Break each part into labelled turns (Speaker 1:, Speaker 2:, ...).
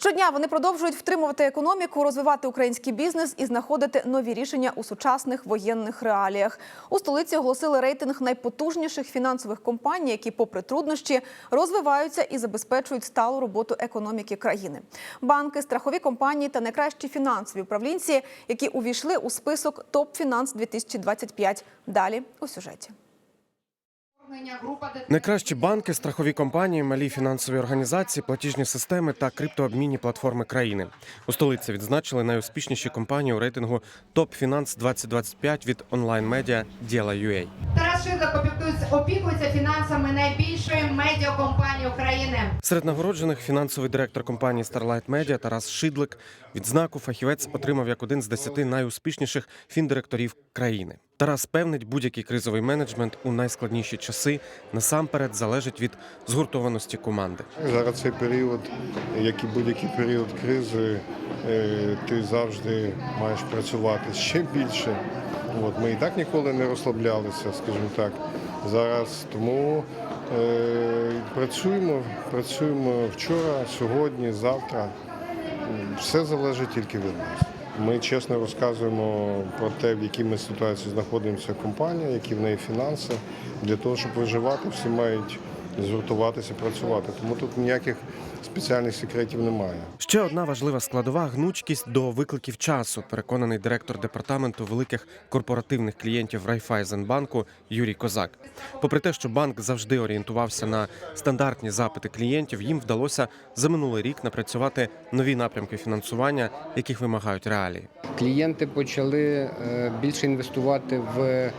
Speaker 1: Щодня вони продовжують втримувати економіку, розвивати український бізнес і знаходити нові рішення у сучасних воєнних реаліях. У столиці оголосили рейтинг найпотужніших фінансових компаній, які, попри труднощі, розвиваються і забезпечують сталу роботу економіки країни. Банки, страхові компанії та найкращі фінансові управлінці, які увійшли у список топ фінанс 2025 Далі у сюжеті.
Speaker 2: Найкращі банки, страхові компанії, малі фінансові організації, платіжні системи та криптообмінні платформи країни. У столиці відзначили найуспішніші компанії у рейтингу Топ Фінанс 2025 від онлайн-медіа Діла.UA.
Speaker 3: Опікується фінансами найбільшої медіакомпанії України.
Speaker 2: Серед нагороджених фінансовий директор компанії Starlight Media Тарас Шидлик. Відзнаку фахівець отримав як один з десяти найуспішніших фіндиректорів країни. Тарас певнить, будь-який кризовий менеджмент у найскладніші часи насамперед залежить від згуртованості команди.
Speaker 4: Зараз цей період, як і будь-який період кризи, е, ти завжди маєш працювати ще більше. От, ми і так ніколи не розслаблялися, скажімо так. Зараз тому е, працюємо, працюємо вчора, сьогодні, завтра. Все залежить тільки від нас. Ми чесно розказуємо про те, в якій ми ситуації знаходимося компанія, які в неї фінанси. Для того, щоб виживати, всі мають згуртуватися, працювати. Тому тут ніяких спеціальних секретів немає.
Speaker 2: Ще одна важлива складова гнучкість до викликів часу. Переконаний директор департаменту великих корпоративних клієнтів Райфайзенбанку Юрій Козак. Попри те, що банк завжди орієнтувався на стандартні запити клієнтів, їм вдалося за минулий рік напрацювати нові напрямки фінансування, яких вимагають реалії.
Speaker 5: Клієнти почали е, більше інвестувати в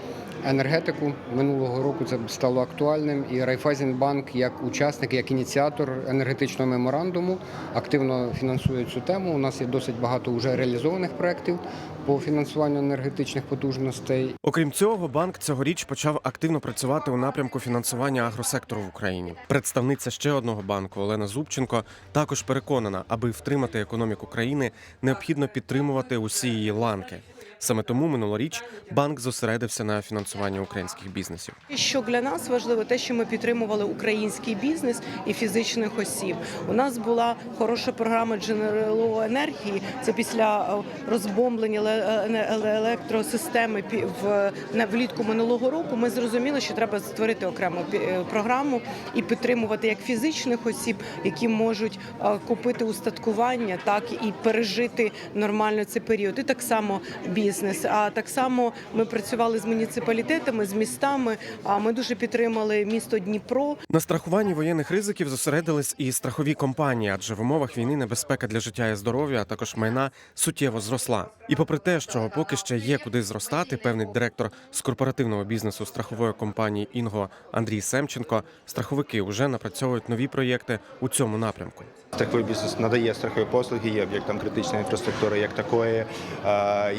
Speaker 5: енергетику. Минулого року це стало актуальним. І Райфайзенбанк, як учасник, як ініціатор енергетичного меморандуму, активно фінансує цю тему. У нас є досить багато вже реалізованих проєктів по фінансуванню енергетичних потужностей.
Speaker 2: Окрім цього, банк цьогоріч почав активно працювати у напрямку фінансування агросектору в Україні. Представниця ще одного банку Олена Зубченко також переконана, аби втримати економіку країни, необхідно підтримувати усі її ланки. Саме тому минулоріч банк зосередився на фінансуванні українських бізнесів.
Speaker 6: Що для нас важливо, те, що ми підтримували український бізнес і фізичних осіб. У нас була хороша програма джерело енергії. Це після е, розбомблення еле- електросистеми в влітку минулого року. Ми зрозуміли, що треба створити окрему е, програму і підтримувати як фізичних осіб, які можуть е, купити устаткування, так і пережити нормально цей період. І так само бізнес. А так само ми працювали з муніципалітетами, з містами. А ми дуже підтримали місто Дніпро.
Speaker 2: На страхуванні воєнних ризиків зосередились і страхові компанії, адже в умовах війни небезпека для життя і здоров'я, а також майна суттєво зросла. І попри те, що поки ще є куди зростати, певний директор з корпоративного бізнесу страхової компанії Інго Андрій Семченко, страховики вже напрацьовують нові проєкти у цьому напрямку.
Speaker 7: Страховий бізнес надає страхові послуги, є об'єктом критичної інфраструктури як такої,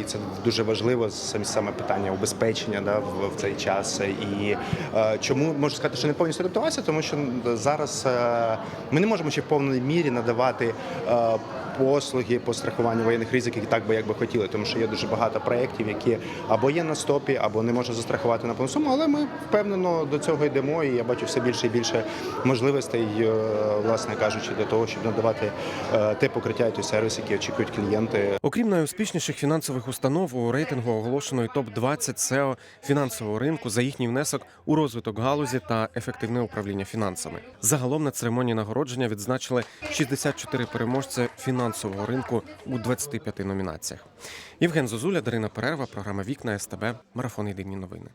Speaker 7: і це дуже важливо саме питання убезпечення да, в, в цей час. І е, чому можу сказати, що не повністю адаптувався, тому що зараз е, ми не можемо ще в повній мірі надавати. е, Послуги по страхуванню воєнних ризиків так би як би хотіли, тому що є дуже багато проєктів, які або є на стопі, або не можуть застрахувати на повну суму. Але ми впевнено до цього йдемо, і я бачу все більше і більше можливостей, е, власне кажучи, для того, щоб надавати е, те покриття і той сервіс, який очікують клієнти.
Speaker 2: Окрім найуспішніших фінансових установ у рейтингу оголошено і топ 20 SEO фінансового ринку за їхній внесок у розвиток галузі та ефективне управління фінансами. Загалом на церемонії нагородження відзначили 64 переможця фінансового ринку у 25 номінаціях. Євген Зозуля, Дарина Перерва, програма Вікна СТБ, марафон Єдині новини.